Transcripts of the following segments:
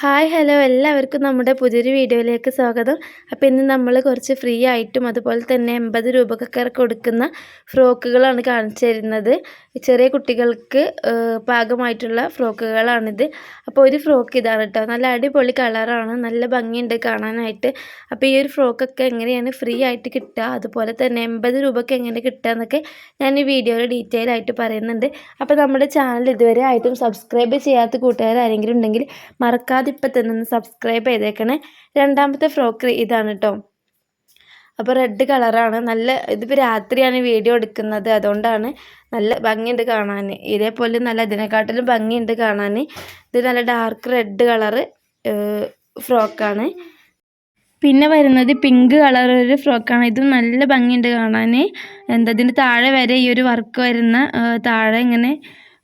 Hi hello. എല്ലാവർക്കും നമ്മുടെ പുതിയൊരു വീഡിയോയിലേക്ക് സ്വാഗതം. അപ്പോൾ ഇന്ന് നമ്മൾ കുറച്ച് ഫ്രീ ആയിട്ടും അതുപോലെ തന്നെ എൺപത് രൂപക്കൊക്കെ കൊടുക്കുന്ന ഫ്രോക്കുകളാണ് കാണിച്ചു തരുന്നത്. ചെറിയ കുട്ടികൾക്ക് പാകമായിട്ടുള്ള ഫ്രോക്കുകളാണിത്. അപ്പോൾ ഒരു ഫ്രോക്ക് ഇതാണ് കേട്ടോ. നല്ല അടിപൊളി കളറാണ്. നല്ല ഭംഗിയുണ്ട് കാണാനായിട്ട്. അപ്പോൾ ഈ ഒരു ഫ്രോക്കൊക്കെ എങ്ങനെയാണ് ഫ്രീ ആയിട്ട് കിട്ടുക? അതുപോലെ തന്നെ എൺപത് രൂപയ്ക്ക് എങ്ങനെ കിട്ടുക എന്നൊക്കെ ഞാൻ ഈ വീഡിയോയിൽ ഡീറ്റെയിൽ ആയിട്ട് പറയുന്നുണ്ട്. അപ്പോൾ നമ്മുടെ ചാനൽ ഇതുവരെ ആയിട്ടും സബ്സ്ക്രൈബ് ചെയ്യാത്ത കൂട്ടുകാർ ആരെങ്കിലും ഉണ്ടെങ്കിൽ മറക്കാതെ ഇപ്പം തന്നെ ഒന്ന് സബ്സ്ക്രൈബ് ചെയ്തേക്കണേ. രണ്ടാമത്തെ ഫ്രോക്ക് ഇതാണ് കേട്ടോ അപ്പോൾ റെഡ് കളറാണ് നല്ല ഇതിപ്പോൾ രാത്രിയാണ് വീഡിയോ എടുക്കുന്നത്. അതുകൊണ്ടാണ് നല്ല ഭംഗിയുണ്ട് കാണാൻ ഇതേപോലെ നല്ല ഇതിനെക്കാട്ടിലും ഭംഗിയുണ്ട് കാണാൻ ഇത് നല്ല ഡാർക്ക് റെഡ് കളറ് ഫ്രോക്കാണ് പിന്നെ വരുന്നത് പിങ്ക് കളർ ഒരു ഫ്രോക്കാണ് ഇതും നല്ല ഭംഗിയുണ്ട് കാണാൻ എന്താ ഇതിന്റെ താഴെ വരെ ഈ ഒരു വർക്ക് വരുന്ന താഴെ ഇങ്ങനെ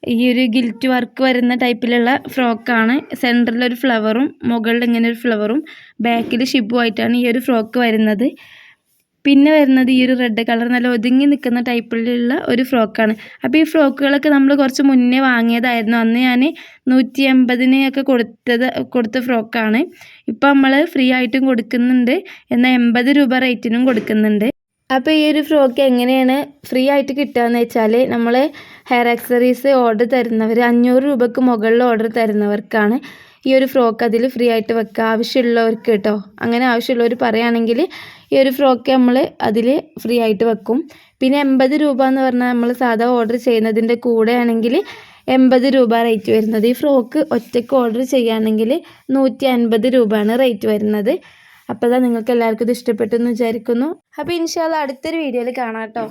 ഈ ഒരു ഗിൽറ്റ് വർക്ക് വരുന്ന ടൈപ്പിലുള്ള ഫ്രോക്കാണ് സെന്ററിൽ ഒരു ഫ്ലവറും മുകളിൽ ഇങ്ങനെ ഒരു ഫ്ലവറും ബാക്കിൽ ഷിബു ആയിട്ടാണ് ഈ ഒരു ഫ്രോക്ക് വരുന്നത്. പിന്നെ വരുന്നത് ഈ ഒരു റെഡ് കളർ നല്ല ഒതുങ്ങി നിൽക്കുന്ന ടൈപ്പിലുള്ള ഒരു ഫ്രോക്കാണ് അപ്പോൾ ഈ ഫ്രോക്കുകളൊക്കെ നമ്മൾ കുറച്ച് മുന്നേ വാങ്ങിയതായിരുന്നു. അന്ന് ഞാൻ നൂറ്റി എൺപതിനൊക്കെ കൊടുത്തത് കൊടുത്ത ഫ്രോക്കാണ് ഇപ്പോൾ നമ്മൾ ഫ്രീ ആയിട്ടും കൊടുക്കുന്നുണ്ട്. എന്നാൽ എൺപത് രൂപ റേറ്റിനും കൊടുക്കുന്നുണ്ട്. അപ്പോൾ ഈ ഒരു ഫ്രോക്ക് എങ്ങനെയാണ് ഫ്രീ ആയിട്ട് കിട്ടുകയെന്ന് വെച്ചാൽ നമ്മൾ ഹെയർ ആക്സറീസ് ഓർഡർ തരുന്നവർ അഞ്ഞൂറ് രൂപയ്ക്ക് മുകളിൽ ഓർഡർ തരുന്നവർക്കാണ് ഈ ഒരു ഫ്രോക്ക് അതിൽ ഫ്രീ ആയിട്ട് വെക്കുക ആവശ്യമുള്ളവർക്ക് കേട്ടോ. അങ്ങനെ ആവശ്യമുള്ളവർ പറയുകയാണെങ്കിൽ ഈ ഒരു ഫ്രോക്ക് നമ്മൾ അതിൽ ഫ്രീ ആയിട്ട് വെക്കും. പിന്നെ എൺപത് രൂപ എന്ന് പറഞ്ഞാൽ നമ്മൾ സാധാ ഓർഡർ ചെയ്യുന്നതിന്റെ കൂടെയാണെങ്കിൽ എൺപത് രൂപ റേറ്റ് വരുന്നത്. ഈ ഫ്രോക്ക് ഒറ്റയ്ക്ക് ഓർഡർ ചെയ്യുകയാണെങ്കിൽ നൂറ്റി അൻപത് രൂപയാണ് റേറ്റ് വരുന്നത്. അപ്പോൾ നിങ്ങൾക്ക് എല്ലാവർക്കും ഇത് ഇഷ്ടപ്പെട്ടെന്ന് വിചാരിക്കുന്നു. അപ്പോൾ ഇൻഷാല്ല അടുത്തൊരു വീഡിയോയിൽ കാണാം കേട്ടോ.